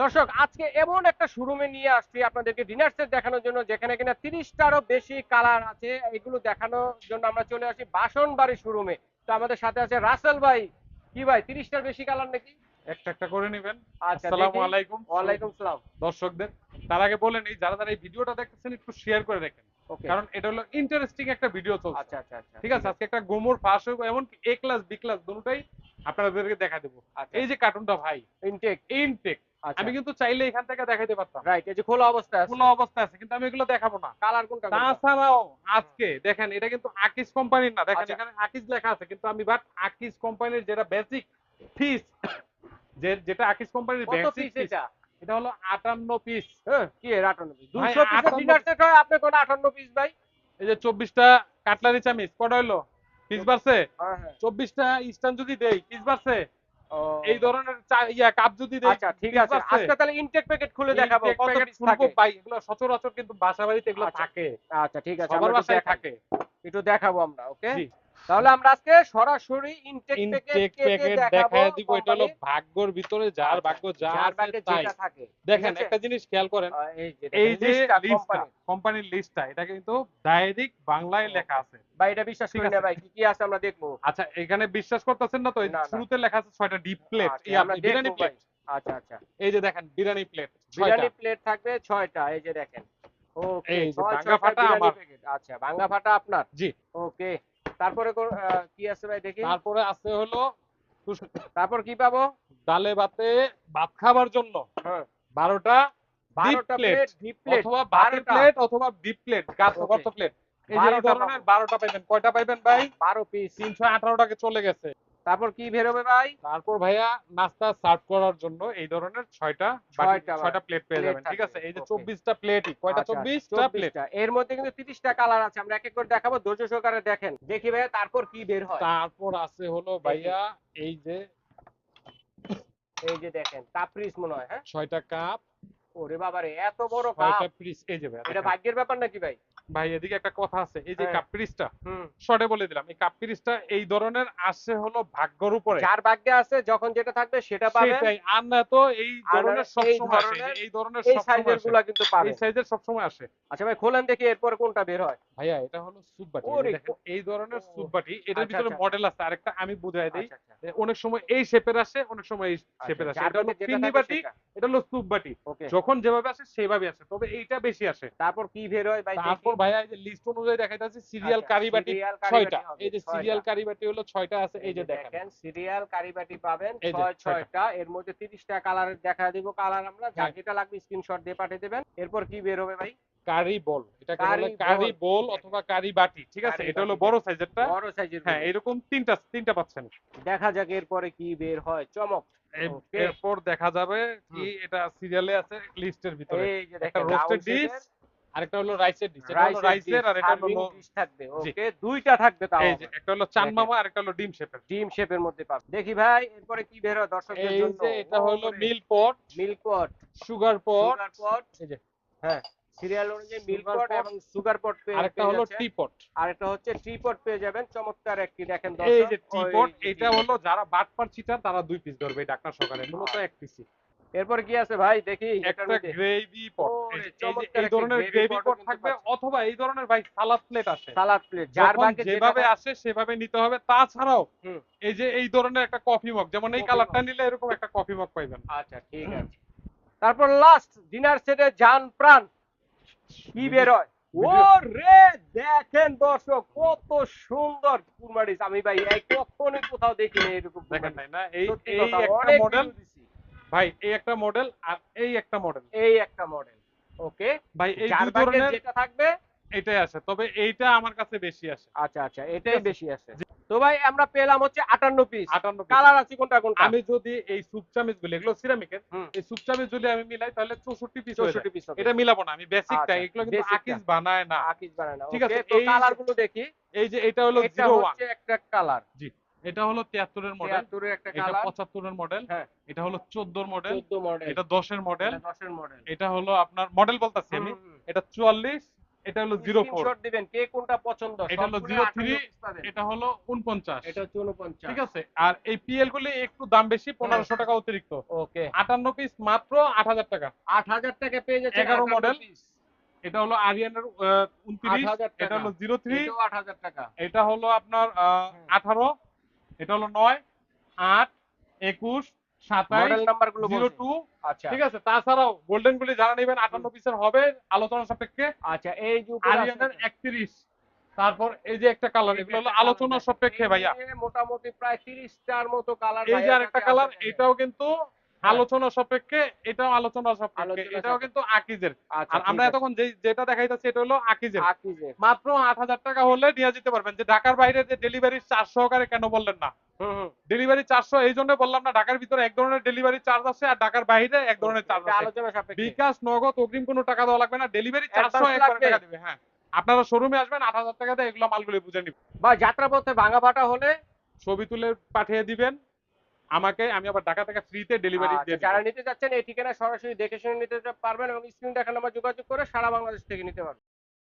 দর্শক আজকে এমন একটা শোরুমে নিয়ে আসছি আপনাদেরকে ডিনার সেট দেখানোর জন্য যেখানে কিনা তিরিশটারও বেশি কালার আছে। এগুলো দেখানোর জন্য আমরা চলে আসি বাসনবাড়ি শোরুমে। তো আমাদের সাথে আছে রাসেল ভাই। কি ভাই তিরিশটার বেশি কালার নাকি? একটা একটা করে নেবেন। আসসালামু আলাইকুম। ওয়ালাইকুম সালাম। দর্শকদের তার আগে বলেন এই যারা যারা এই ভিডিওটা দেখতেছেন একটু শেয়ার করে দেখেন ওকে কারণ এটা হলো ইন্টারেস্টিং একটা ভিডিও চলছে। আচ্ছা আচ্ছা ঠিক আছে আজকে একটা গোমর ফাঁস হইব এমন এ ক্লাস বি ক্লাস দুটোই আপনাদেরকে দেখা দেবো। আচ্ছা। এই যে কার্টুনটা ভাই ইনটেক ইনটেক আমি কিন্তু চাইলে এখান থেকে দেখাইতে পারতাম। রাইট এই যে খোলা অবস্থা আছে। খোলা অবস্থা আছে কিন্তু আমি এগুলো দেখাবো না। কালার কোনটা কোনটা? তাছাড়াও আজকে দেখেন এটা কিন্তু আকিস কোম্পানির না। দেখেন আচ্ছা। এখানে আকিস লেখা আছে কিন্তু আমি বাট আকিস কোম্পানির যেটা বেসিক ফিস যে যেটা আকিস কোম্পানির বেসিক পিস ফিস এটা? এটা হলো আটান্ন পিস হ্যাঁ কি এর 58 পিস 200 পিসের 58 ডিনার সেট হয় আপনি কোন 58 পিস ভাই? এই যে চব্বিশটা কাটলারি চামিচ কটা হইল? পিস বাড়ছে? হ্যাঁ হ্যাঁ। চব্বিশটা স্টান যদি দেই পিস বাড়ছে? এই ধরনের চা- ইয়া কাপ যদি দেই আচ্ছা ঠিক আছে। আজকে তাহলে ইনটেক প্যাকেট খুলে দেখাবো কত পিস থাকে। ভাই এগুলো সচরাচর কিন্তু বাসাবাড়িতে এগুলো আচ্ছা। থাকে। আচ্ছা ঠিক আছে আমার বাসায় থাকে। একটু দেখাবো আমরা ওকে জি। তাহলে আমরা আজকে সরাসরি ইনটেক ইনটেক প্যাকেট দেখায় দিব এটা হলো ভাগ্যর ভিতরে যার ভাগ্য যা আছে তাই। দেখেন একটা জিনিস খেয়াল করেন এই যে এই লিস্টটা কোম্পানির লিস্টটা এটা কিন্তু ডাইরেক্ট বাংলায় লেখা আছে। ভাই এটা বিশ্বাস ঠিক করি না ভাই কি কি আছে আমরা দেখব? আচ্ছা এখানে বিশ্বাস করতেছেন না তো? এই। শুরুতে লেখা আছে ছয়টা ডিপ প্লেট আচ্ছা, আমরা বিরিয়ানি প্লেট আচ্ছা আচ্ছা। এই যে দেখেন বিরিয়ানি প্লেট বিরিয়ানি প্লেট থাকবে ছয়টা এই যে দেখেন। ওকে এই ভাঙ্গা ফাটা আমার। আচ্ছা ভাঙ্গা ফাটা আপনার। জি। ওকে তারপরে কি আছে ভাই দেখি? তারপরে আছে হলো তারপর কি পাবো? ডালে ভাতে ভাত খাবার জন্য হ্যাঁ। বারোটা বারোটা প্লেট ডিপ প্লেট অথবা। প্লেট অথবা ডিপ প্লেট গর্ত প্লেট এই যে এই 12টা ধরনের বারোটা পাইবেন। কয়টা পাইবেন ভাই? বারো পিস তিনশো আঠারো টাকা চলে গেছে। তারপর কি বেরোবে ভাই? তারপর ভাইয়া নাস্তা সার্ভ করার জন্য এই ধরনের ছয়টা ছয়টা প্লেট পেয়ে যাবেন ঠিক আছে? এই যে চব্বিশটা প্লেটই কয়টা? আচ্ছা, চব্বিশটা প্লেট এর মধ্যে কিন্তু তিরিশটা কালার আছে আমরা এক এক করে দেখাবো ধৈর্য সহকারে দেখেন। দেখি ভাই তারপর কি বের হয়। তারপর আছে হলো ভাইয়া এই যে এই যে দেখেন কাপ্রিস মনে হয় হ্যাঁ? ছয়টা কাপ ওরে বাবারে এত বড় কাপ পিস এই যে ভাইয়া এটা ভাগ্যের ব্যাপার নাকি ভাই? ভাই এদিকে একটা কথা আছে এই যে হ্যাঁ। কাপ পিসটা শর্টে বলে দিলাম এই কাপ পিসটা এই ধরনের আসে হলো ভাগ্যর উপরে। যার ভাগ্যে আছে যখন যেটা থাকবে সেটা পাবেন। সেটাই আর না তো এই ধরনের সব সময় আসে এই ধরনের সব সাইজেরগুলা কিন্তু পাবেন। এই সাইজের সব সময় আসে। আচ্ছা ভাই খোলেন দেখি এরপরে কোনটা বের হয়। ভাইয়া এটা হলো সুপ বাটি এই ধরনের সুপ বাটি এটার আচ্ছা, ভিতরে আচ্ছা। মডেল আছে আরেকটা আমি বুঝাই দেই। আচ্ছা, আচ্ছা। অনেক সময় এই শেপের আসে অনেক সময় এই শেপের আসে। এটা হলো থাকে বাটি এটা হলো সুপ বাটি যখন যেভাবে আসে সেভাবে আসে তবে এইটা বেশি আসে। তারপর কি বের হয় ভাই তারপর ভাইয়া এই যে লিস্ট অনুযায়ী দেখাইতেছে সিরিয়াল কারি বাটি ছয়টা। এই যে সিরিয়াল কারি বাটি হলো ছয়টা আছে এই যে দেখেন। সিরিয়াল কারিবাটি পাবেন ছয় ছয়টা। এর মধ্যে তিরিশটা কালারের দেখা দিব কালার আমরা যার হ্যাঁ। যেটা লাগবে স্ক্রিনশট দিয়ে পাঠিয়ে দেবেন। এরপর কি বের হবে ভাই? কারি বল এটাকে বলে কারি কারি বল। অথবা কারি বাটি ঠিক আছে? এটা হলো বাটি। বড় সাইজেরটা বড় সাইজের হ্যাঁ এরকম তিনটা তিনটা পাচ্ছেন। দেখা যাক এরপরে কি বের হয়। চমক। এরপর দেখা যাবে কি এটা সিরিয়ালে আছে লিস্টের ভিতরে। এই যে একটা দেখেন রোস্টেড ডিশ আরেকটা হলো রাইসের ডিশ এটা হলো রাইসের আর এটা হলো ডিশ থাকবে ওকে দুইটা থাকবে তাও এই যে একটা হলো চান মামা আর একটা হলো ডিম শেপের। ডিম শেপের মধ্যে পাবে। দেখি ভাই এরপরে কি বের হয় দর্শকদের এই যে এটা হলো milk pot milk pot sugar pot sugar pot এই যে। হ্যাঁ সিরিয়াল অনুযায়ী Sugar পট এবং সুগার পট পেয়ে আরেকটা হলো। টি পট আর একটা হচ্ছে ট্রি পট পেয়ে যাবেন। চমৎকার একটি দেখেন এই যে টি পট এটা হলো যারা বাটপার চিটার তারা দুই পিস ধরবে ডাক্তার সকালে মূলত এক পিসই এরপর কি আছে ভাই? দেখি একটা গ্রেভি পট এই ধরনের গ্রেভি পট থাকবে অথবা এই ধরনের ভাই সালাদ প্লেট আসে সালাদ প্লেট যার যেভাবে আসে সেভাবে নিতে হবে। তাছাড়াও এই যে এই ধরনের একটা কফি মগ যেমন এই কালারটা নিলে এরকম একটা কফি মগ পাইবেন। আচ্ছা ঠিক আছে। তারপর লাস্ট ডিনার সেটে জান প্রাণ। কি বের হয়? ও রে দেখেন দর্শক কত সুন্দর কুরমারিচ আমি ভাই কখনোই কোথাও দেখিনি এরকম দেখেন না এই এই একটা মডেল। ভাই এই একটা মডেল আর এই একটা মডেল এই একটা মডেল ওকে ভাই এই দুই ধরনের যেটা থাকবে এটাই আসে তবে এইটা আমার কাছে বেশি আসে। আচ্ছা আচ্ছা এটাই বেশি আছে তো ভাই আমরা পেলাম হচ্ছে আটান্ন পিস আটান্ন piece। কালার আছে কোনটা কোনটা? আমি যদি এই সুপ চামিচ গুলি এগুলো সিরামিকের। এই সুপ চামিচ যদি আমি মিলাই তাহলে চৌষট্টি পিস চৌষট্টি পিস এটা মিলাবো না আমি বেসিকটা আচ্ছা, এগুলো কিন্তু। আকিস বানায় না। আকিস বানায় না। ঠিক আছে, তো এই- কালারগুলো দেখি। এই যে এটা হলো 01 এটা হচ্ছে একটা কালার এটা হলো 73 এর মডেল একটা এটা 75 এর মডেল এটা হলো চোদ্দ মডেল মডেল এটা 10 এর মডেল মডেল এটা হলো আপনার মডেল বলতেছি আমি। এটা 44 এটা হলো জিরো ফোর দিবেন কে কোনটা পছন্দ এটা হলো 03 এটা হলো 49 এটা হচ্ছে 49 ঠিক আছে? আর এই পিএল গুলি একটু দাম বেশি হ্যাঁ। পনেরোশো টাকা অতিরিক্ত। ওকে। 58 পিস মাত্র 8000 টাকা। 8000 টাকা পেয়ে যাচ্ছেন মডেল এটা হলো আরিয়ানের 29 এটা হলো জিরো থ্রি আট হাজার টাকা। এটা হলো আপনার 18 এটা হলো নয় আট একুশ সাতাইশ জিরো টু। আচ্ছা। ঠিক আছে তাছাড়াও গোল্ডেন গুলি যারা নেবেন আটান্ন পিসের হবে আলোচনা সাপেক্ষে। আচ্ছা এই যে আরিয়ানের একত্রিশ। তারপর এই যে একটা কালার এগুলো হলো আলোচনা সাপেক্ষে ভাইয়া। মোটামুটি প্রায় 30 টার মতো কালার এই যে আরেকটা কালার এটাও কিন্তু। আলোচনা সাপেক্ষে এটাও আলোচনা সাপেক্ষে। এটাও কিন্তু আকিজের। আচ্ছা আর আমরা এতক্ষণ যে যেটা দেখাইতেছি এটা হলো আকিজের। আকিজে মাত্র আট হাজার টাকা হলে নিয়ে যেতে পারবেন যে ঢাকার বাইরে যে ডেলিভারি চার্জ সহকারে কেন বললেন না? ডেলিভারি চারশো এই জন্য বললাম না ঢাকার ভিতরে এক ধরনের ডেলিভারি চার্জ আছে আর ঢাকার বাইরে এক ধরনের চার্জ আছে। বিকাশ নগদ অগ্রিম কোনো টাকা দেওয়া লাগবে না। ডেলিভারি চারশো লাগবে? টাকা দেবে হ্যাঁ। আপনারা শোরুমে আসবেন আট হাজার টাকা দিয়ে এগুলো মালগুলি বুঝে নিবেন। বা যাত্রা পথে ভাঙা ফাটা হলে ছবি তুলে পাঠিয়ে দিবেন। আমাকে আমি আবার ঢাকা থেকে ফ্রিতে ডেলিভারি আচ্ছা, দিয়ে যারা নিতে চাচ্ছেন এই ঠিকানা সরাসরি দেখে শুনে নিতে পারবেন এবং স্ক্রিন দেখার নাম্বার যোগাযোগ করে সারা বাংলাদেশ থেকে নিতে পারবেন।